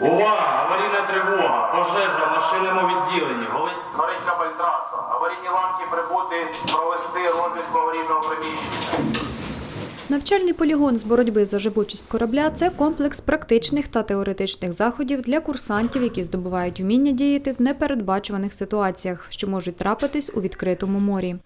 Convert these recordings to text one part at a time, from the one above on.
Увага! Аварійна тривога, пожежа в машинному відділенні. Горить Горить кабельтраса. Аварійні ланки прибути, провести розвідку аварійного приміщення. Навчальний полігон з боротьби за живучість корабля це комплекс практичних та теоретичних заходів для курсантів, які здобувають вміння діяти в непередбачуваних ситуаціях, що можуть трапитись у відкритому морі.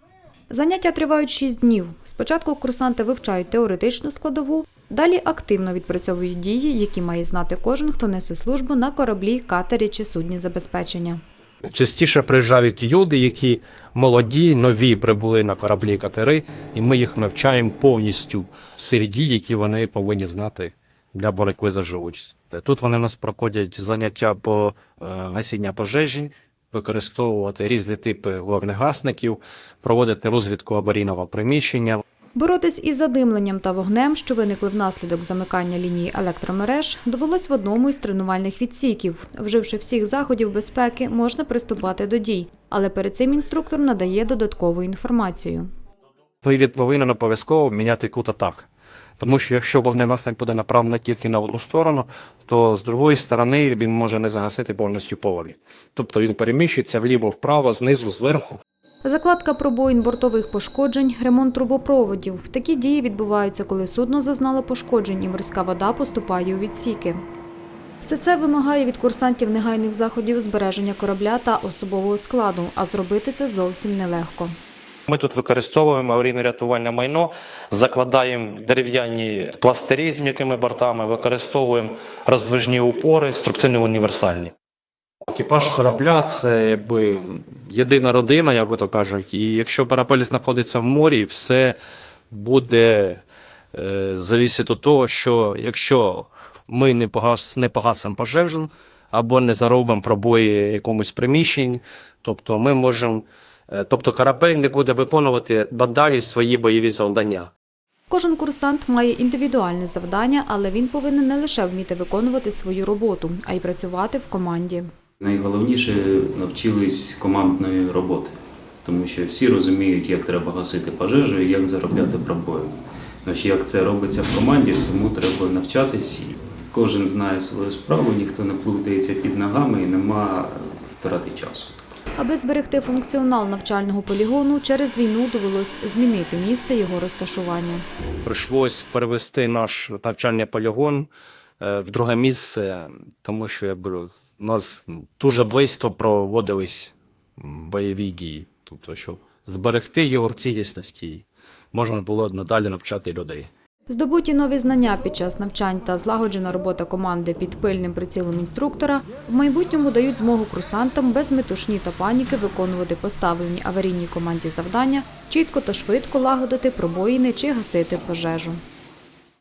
Заняття тривають 6 днів. Спочатку курсанти вивчають теоретичну складову, далі активно відпрацьовують дії, які має знати кожен, хто несе службу на кораблі, катері чи судні забезпечення. Частіше приїжджають люди, які молоді, нові прибули на кораблі катери, і ми їх навчаємо повністю всі дії, які вони повинні знати для боротьби за живучість. Тут вони у нас проходять заняття по е, гасіння пожежі, використовувати різні типи вогнегасників, проводити розвідку аварійного приміщення. Боротись із задимленням та вогнем, що виникли внаслідок замикання лінії електромереж, довелось в одному із тренувальних відсіків. Вживши всіх заходів безпеки, можна приступати до дій, але перед цим інструктор надає додаткову інформацію. Вивід повинен обов'язково міняти кут атак. Тому що якщо вогнегасник буде направлений тільки на одну сторону, то з другої сторони він може не загасити повністю повалі. Тобто він переміщується вліво, вправо, знизу, зверху. Закладка пробоїн бортових пошкоджень, ремонт трубопроводів. Такі дії відбуваються, коли судно зазнало пошкоджень і морська вода поступає у відсіки. Все це вимагає від курсантів негайних заходів збереження корабля та особового складу, а зробити це зовсім нелегко. Ми тут використовуємо аварійно-рятувальне майно, закладаємо дерев'яні пластирі з м'якими бортами, використовуємо роздвижні упори, струбцини універсальні. Екіпаж корабля це якби єдина родина, як би то кажуть. І якщо корабель знаходиться в морі, все буде е, залежати від того, що якщо ми не, погас, не погасимо пожежу або не заробимо пробої якомусь приміщень, тобто ми можемо. е, Тобто корабель не буде виконувати далі свої бойові завдання. Кожен курсант має індивідуальне завдання, але він повинен не лише вміти виконувати свою роботу, а й працювати в команді. Найголовніше навчились командної роботи, тому що всі розуміють, як треба гасити пожежу і як заробляти пробої. Значить, як це робиться в команді, цьому треба навчатись. Кожен знає свою справу, ніхто не плутається під ногами і нема втрати часу. Аби зберегти функціонал навчального полігону, через війну довелось змінити місце його розташування. Прийшлось перевести наш навчальний полігон е, в друге місце, тому що я беру, у нас дуже близько проводились бойові дії. Тобто, щоб зберегти його в цілісності, можна було надалі навчати людей. Здобуті нові знання під час навчань та злагоджена робота команди під пильним прицілом інструктора в майбутньому дають змогу курсантам без метушні та паніки виконувати поставлені аварійній команді завдання, чітко та швидко лагодити пробоїни чи гасити пожежу.